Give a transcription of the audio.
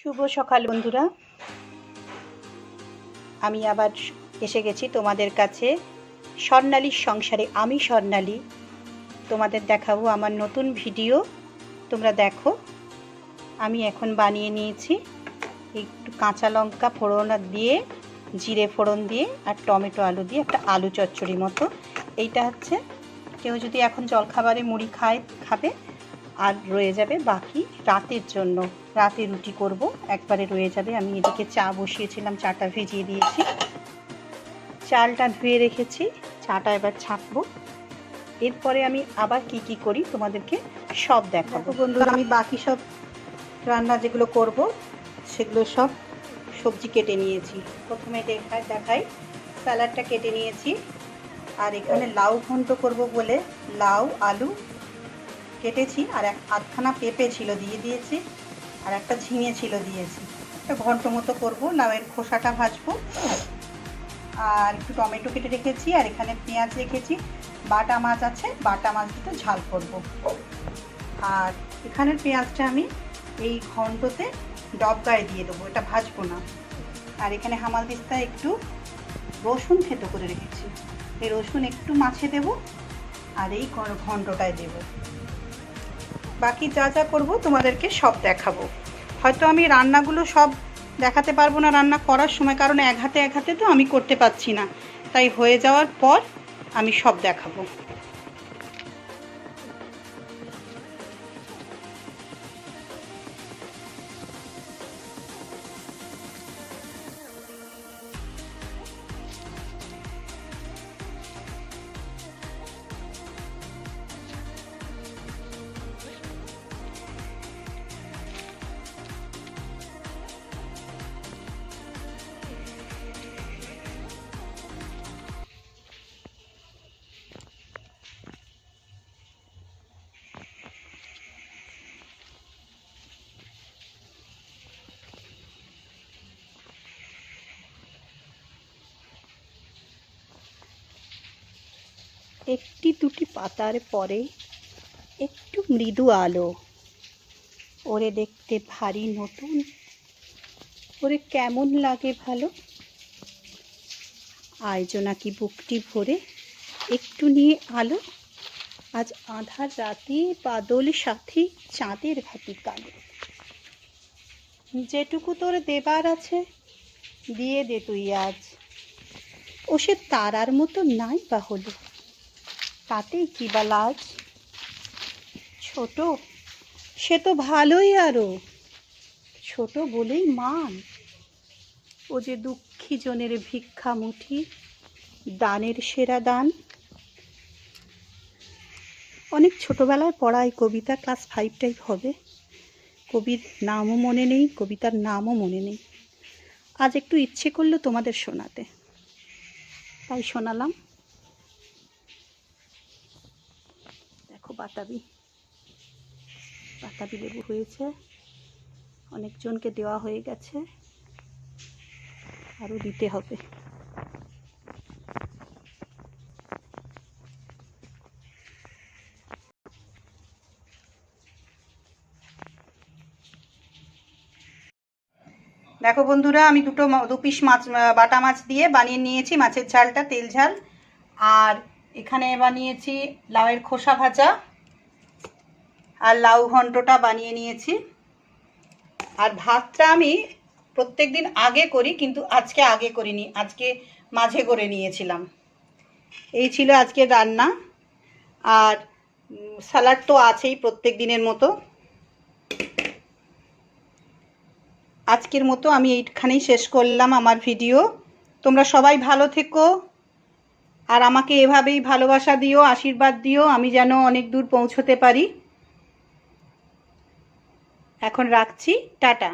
শুভ সকাল, বন্ধুরা। আমি আবার এসে গেছি তোমাদের কাছে। স্বর্ণালীর সংসারে, আমি স্বর্ণালী। তোমাদের দেখাবো আমার নতুন ভিডিও। তোমরা দেখো। আমি এখন বানিয়ে নিয়েছি একটু কাঁচা লঙ্কা ফোড়ন দিয়ে, জিরে ফোড়ন দিয়ে আর টমেটো আলু দিয়ে একটা আলু চচ্চড়ি মতো। এইটা হচ্ছে, কেউ যদি এখন জলখাবারে মুড়ি খায়, খাবে আর রয়ে যাবে বাকি রাতের জন্য। রাতে রুটি করব, একবারে রয়ে যাবে। আমি এদিকে চা বসিয়েছিলাম, চাটা ভিজিয়ে দিয়েছি। চালটা ধুয়ে রেখেছি, চাটা এবার ছাঁকবো। এরপরে আমি আবার কি কি করি তোমাদেরকে সব দেখাবো। বন্ধুরা, আমি বাকি সব রান্না যেগুলো করব, সেগুলো সব সবজি কেটে নিয়েছি। প্রথমে দেখায় দেখাই, স্যালাডটা কেটে নিয়েছি। আর এখানে লাউ ঘন্ট করব বলে, লাউ, আলু কেটেছি আর এক আধখানা পেঁপে ছিল দিয়ে দিয়েছি আর একটা ঝিঙে ছিল দিয়েছি। একটা ঘন্ট মতো করব লাউয়ের খোসাটা ভাজবো। আর একটু টমেটো কেটে রেখেছি আর এখানে পেঁয়াজ রেখেছি। বাটা মাছ আছে, বাটা মাছ দুটো ঝাল করব। আর এখানের পেঁয়াজটা আমি এই ঘন্টতে ডব গায়ে দিয়ে দেবো, এটা ভাজবো না। আর এখানে হামাল দিস্তা একটু রসুন থেতো করে রেখেছি। এই রসুন একটু মাছে দেব আর এই ঘন্টটায় দেবো। বাকি যা যা করব তোমাদেরকে সব দেখাবো। হয়তো আমি রান্নাগুলো সব দেখাতে পারব না রান্না করার সময়, কারণ এক হাতে এক হাতে তো আমি করতে পারছি না। তাই হয়ে যাওয়ার পর আমি সব দেখাবো। একটি দুটি পাতার পরে একটু মৃদু আলো। ওরে দেখতে ভারী নতুন। ওরে কেমন লাগে ভালো। আয়োজনা কি বুকটি ভরে একটু নিয়ে আলো? আজ আধার রাতে বাদল সাথে চাঁদের ঘাটি কালো। যেটুকু তোর দেবার আছে, দিয়ে দে তুই আজ। ও সে তারার মতো নাই বা হলো। তাতেই কি বা লাজ? ছোট, সে তো ভালোই আরও। ছোট বলেই মান। ও যে দুঃখী জনের ভিক্ষা মুঠি, দানের সেরা দান। অনেক ছোটবেলায় পড়াই কবিতা ক্লাস ফাইভ টাইপ হবে। কবির নামও মনে নেই, কবিতার নামও মনে নেই। আজ একটু ইচ্ছে করল তোমাদের শোনাতে। তাই শোনালাম। দেখো বাতাবি। বাতাবি লেবু হয়েছে। অনেকজনকে দেওয়া হয়ে গেছে। আরও দিতে হবে। দেখো বন্ধুরা, আমি দুটো দু পিস মাছ বাটা মাছ দিয়ে বানিয়ে নিয়েছি। মাছের ঝালটা, তেল ঝাল। আর এখানে বানিয়েছি লাউয়ের খোসা ভাজা আর লাউ ঘন্টটা বানিয়ে নিয়েছি। আর ভাতটা আমি প্রত্যেক দিন আগে করি, কিন্তু আজকে আগে করিনি, আজকে মাঝে করে নিয়েছিলাম। এই ছিল আজকে রান্না। আর স্যালাড তো আছেই প্রত্যেক দিনের মতো। আজকের মতো আমি এইখানেই শেষ করলাম আমার ভিডিও। তোমরা সবাই ভালো থেকো। আর আমাকে এভাবেই ভালোবাসা দিও, আশীর্বাদ দিও, আমি যেন অনেক দূর পৌঁছতে পারি। এখন রাখছি, টাটা।